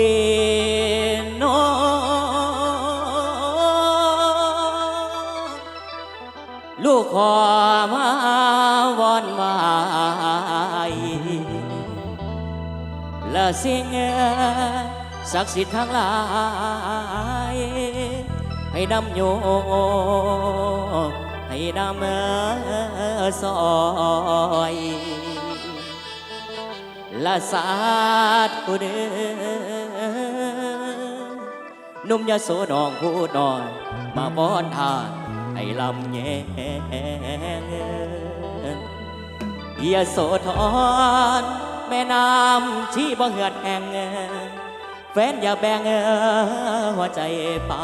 ยน้องลูกขอมาวอนวายและสิ่งศักดิ์สิทธิ์ทั้งหลาย ให้นำโยให้นำซอย ละสาดผู้เด้อนุ่มยาโสนองผู้น้อย มาบอนทานให้ลำแยงยาโสธรแม่น้ำที่บ่เหือดแห้งแฟนอย่าแบ่งหัวใจปา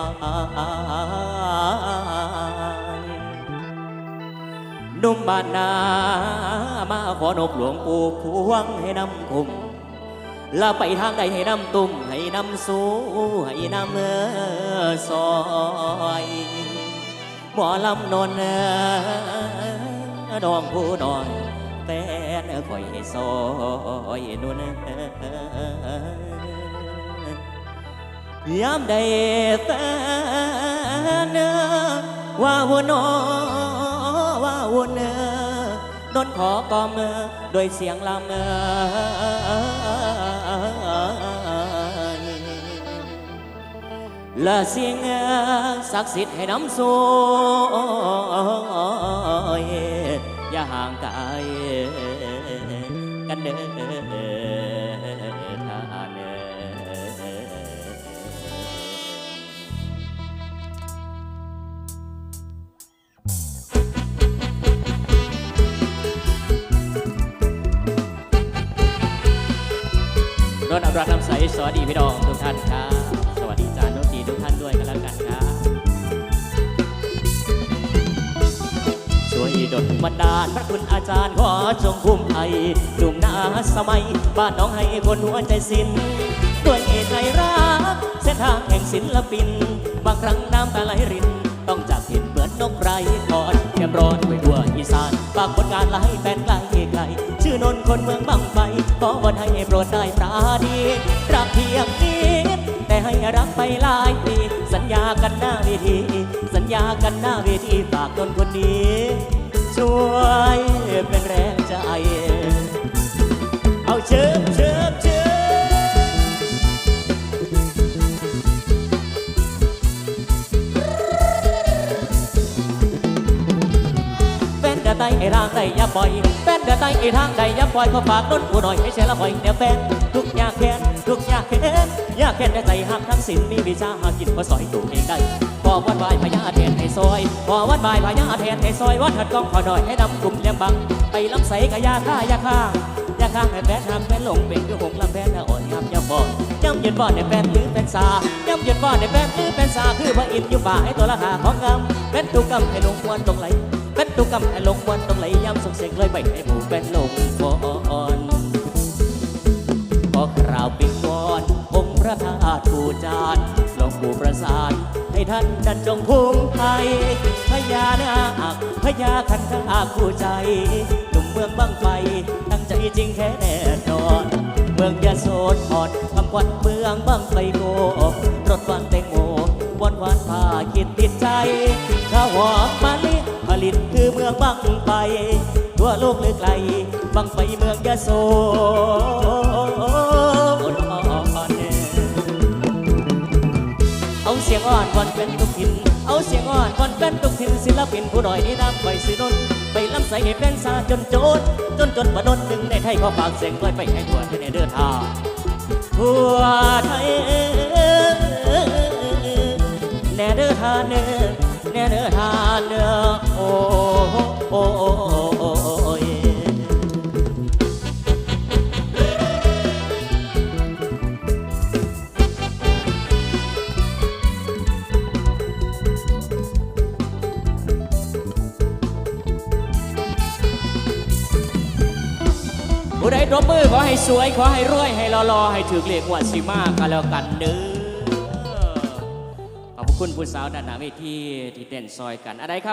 นุ่มบานนามาขอนบหลวงปู่พวงให้นำคุมลาไปทางใดให้นำตุ่มให้นำสู้ให้นำเมื่อซอยหมอลำนนเอ่อดองผู้น้อยแฟนคอยให้ซอยนุ่นยามใดแฟนว่าหัวนอว่าวนเอ ดนนขอกอมืออโดยเสียงลำเออและเสียงศักดิ์สิทธิ์ให้น้ำสูอย่าห่างไกลกันเด้อ ถอำรักน้ำใสวัสดีพี่น้องทุกท่านครับสวัสดีจานโนตีทุกท่านด้วยกันแล้วกันครับช่วยดลบันดาลพระคุณอาจารย์ขอจงคุ้มภัยหนุ่มนาสมัย บ้านน้องให้คนหัวใจสิ้นด้วยเหตุใจรัก เส้นทางแห่งศิลปิน บางครั้งน้ำตาไหลริน ต้องจากเห็นเหมือนนกไร้ทอดแก้มร้อนด้วยทั่วอีสานฝากผลงานหลายแฟนไกลไกลชื่อนนท์คนเมืองบางไฟ ดีสัญญากันหน้าเวที สัญญากันหน้าเวทีฝากคนคนนี้ ช่วยเป็นแรงใจ เอาเชิญ แฟนเดือดใต้ไอ้ทางใดอย่าปล่อยแฟนเดือดใต้ไอ้ทางใดอย่าปล่อยขอฝากน้นกูหน่อยให้ใช่ละปล่อยแนวแฟนทุกอยากแค้นทุกอยากแค้นอยากแค้นแต่ใจหักทั้งสิ้นมีวิชาหากินพอสอยตัวเองได้พอวันวายพญาแทนให้ซอยพอวันวายพญาแทนให้ซอยวัดหัดกองขอหน่อยให้นำกลุ่มเลี้ยงบังไปลำใสกะยาฆ่ายาฆ่ายาฆ่าให้แฟนหักแฟนหลงเป็นคือหงลำแฟนน่ะอ่อนงามยำบ่ย่ำยืนบ่ในแฟนหรือแฟนสาย่ำยืนบ่ในแฟนหรือแฟนสาคือพระอินทร์อยู่บ่าให้ตัวละหาของงามแฟนตุกกำให้ลงควนตรงไหล ตุกกำให้ลงวันต้องไหลย้ำส่งเสียงเลยไปให้หมู่เป็นลงฟอนขอคราวปิงวอนองค์พระธาตุปูจานหลวงปู่ประสานให้ท่านดันจงภูมิไทยพญานาคพญาคันธาคู่ใจหนุ่มเมืองบังไฟตั้งใจจริงแค่แน่นอนเมืองยะโสธรคำขวัญเมืองบังไฟโกรถวันแตงโมวันวานพาคิดติดใจข้าวหอม ลิผลิตคือเมืองบังไฟทั่วโลกเลยไกล บังไฟเมืองยะโสเอาเสียงอ่อนก่อนเป็นทุกทินเอาเสียงอ่อนก่อนเป็นทุกทินศิลปินผู้น้อยนี่นำไปสินนไปลำใสให้เป็นซาจนโจนจนจนประดนหนึ่งในไทยขอฝากเสียงไว้ไปให้ทั่วที่ในเดือทางทั่วไทยแน่เด้อทานเด้อแน่เด้อทานเด้อ ผู้ใดรบมือขอให้สวย ขอให้รวย ให้รอๆให้ถือเลขงวัดสิมากันแล้วกันเด้อขอบคุณผู้สาวด้านหน้าเวทีที่เต้นซอยกันอะไรครับ